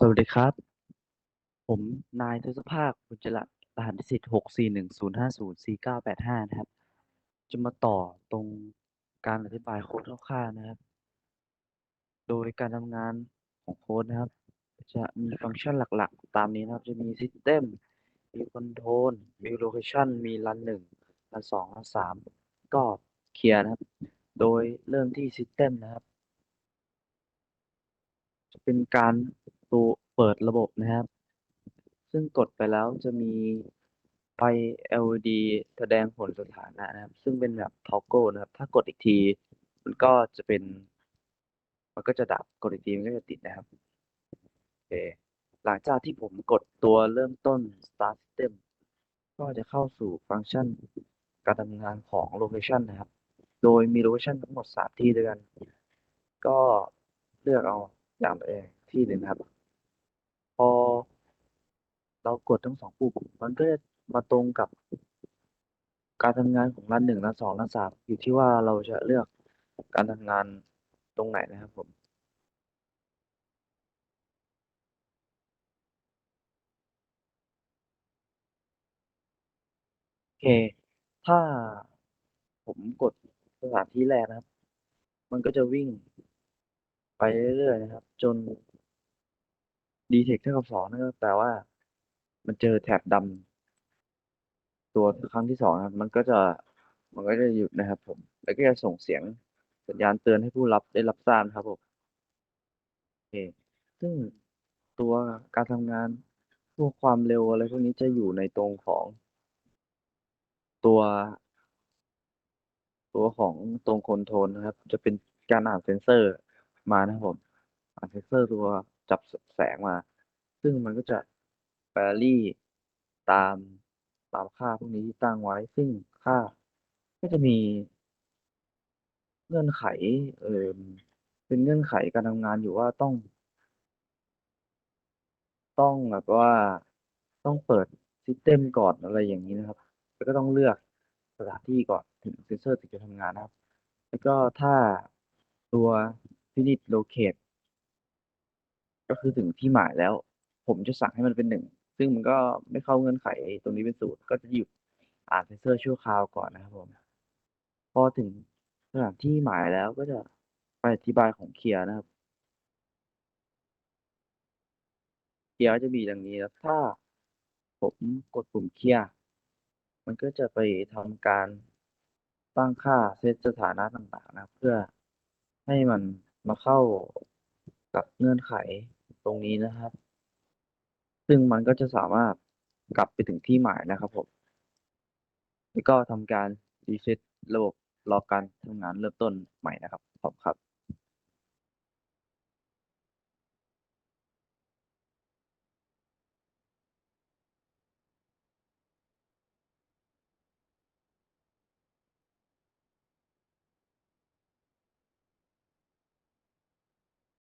สวัสดีครับ ผมนายทศภาคบุญจรัตรหัสนิสิต64105049585นะครับ จะมาต่อตรงการอธิบายโค้ดคร่าวๆนะครับ โดยการทำงานของโค้ดนะครับ จะมีฟังก์ชันหลักๆ ตามนี้นะครับ จะมี System มี Control มี Location มี Run 1 Run 2 Run 3ก็เคลียร์นะครับ โดยเริ่มที่ System นะครับ จะเป็นการ ตัวเปิดระบบนะครับ ซึ่งกดไปแล้วจะมีไฟ LED แสดงผลสถานะนะครับ ซึ่งเป็นแบบ toggle นะครับ ถ้ากดอีกที มันก็จะเป็น มันก็จะดับกดอีกที มันก็จะติดนะครับโอเคหลังจากที่ผมกดตัวเริ่มต้น start system ก็จะเข้าสู่ฟังก์ชันการทำงานของ location นะครับ โดยมี location ทั้งหมด 3 ที่ด้วยกัน ก็เลือกเอาอย่างใดที่หนึ่งนครับ พอ เรากดทั้งสองปุ่มมันก็จะมาตรงกับการทำงานของรันหนึ่งรันสองรันสามอยู่ที่ว่าเราจะเลือกการทำงานตรงไหนนะครับผมโอเค ถ้าผมกดสถานที่แรกนะครับ มันก็จะวิ่งไปเรื่อยๆนะครับ จน detect เท่ากับสองนั่นก็แปลว่า มันเจอแถบดำตัวครั้งที่สองนะครับ มันก็จะมันก็จะหยุดนะครับ ผม แล้วก็จะส่งเสียงสัญญาณเตือนให้ผู้รับได้รับทราบครับผมโอเคซึ่งตัวการทำงานพวกความเร็วอะไรพวกนี้จะอยู่ในตรงของตัว ตัวของตรงคอนโทรลนะครับ จะเป็นการอ่านเซนเซอร์มานะครับผม อ่านเซนเซอร์ตัว จับแสงมา ซึ่งมันก็จะแวรี่ตามตามค่าพวกนี้ที่ตั้งไว้ ซึ่งค่าก็จะมีเงื่อนไขเออเป็นเงื่อนไขการทำงานอยู่ว่าต้อง ต้องแบบว่าต้องเปิด system ก่อนอะไรอย่างนี้นะครับ แล้วก็ต้องเลือกสถานที่ก่อนถึงเซนเซอร์ถึงจะทำงานนะครับ แล้วก็ถ้าตัว finite locate ก็คือถึงที่หมายแล้ว ผมจะสั่งให้มันเป็นหนึ่งซึ่งมันก็ไม่เข้าเงื่อนไขตรงนี้เป็นศูนย์ก็จะหยุดอ่านเซนเซอร์ชั่วคราวก่อนนะครับผมพอถึงสถานที่หมายแล้วก็จะไปอธิบายของเคลียร์นะครับเคลียร์จะมีดังนี้นะถ้าผมกดปุ่มเคลียร์มันก็จะไปทำการตั้งค่าเซตสถานะต่างๆ นะเพื่อให้มันมาเข้ากับเงื่อนไข ตรงนี้นะครับ ซึ่งมันก็จะสามารถกลับไปถึงที่หมายนะครับผมแล้วก็ทำการรีเซ็ตระบบรอการทำงานเริ่มต้นใหม่นะครับขอบคุณครับ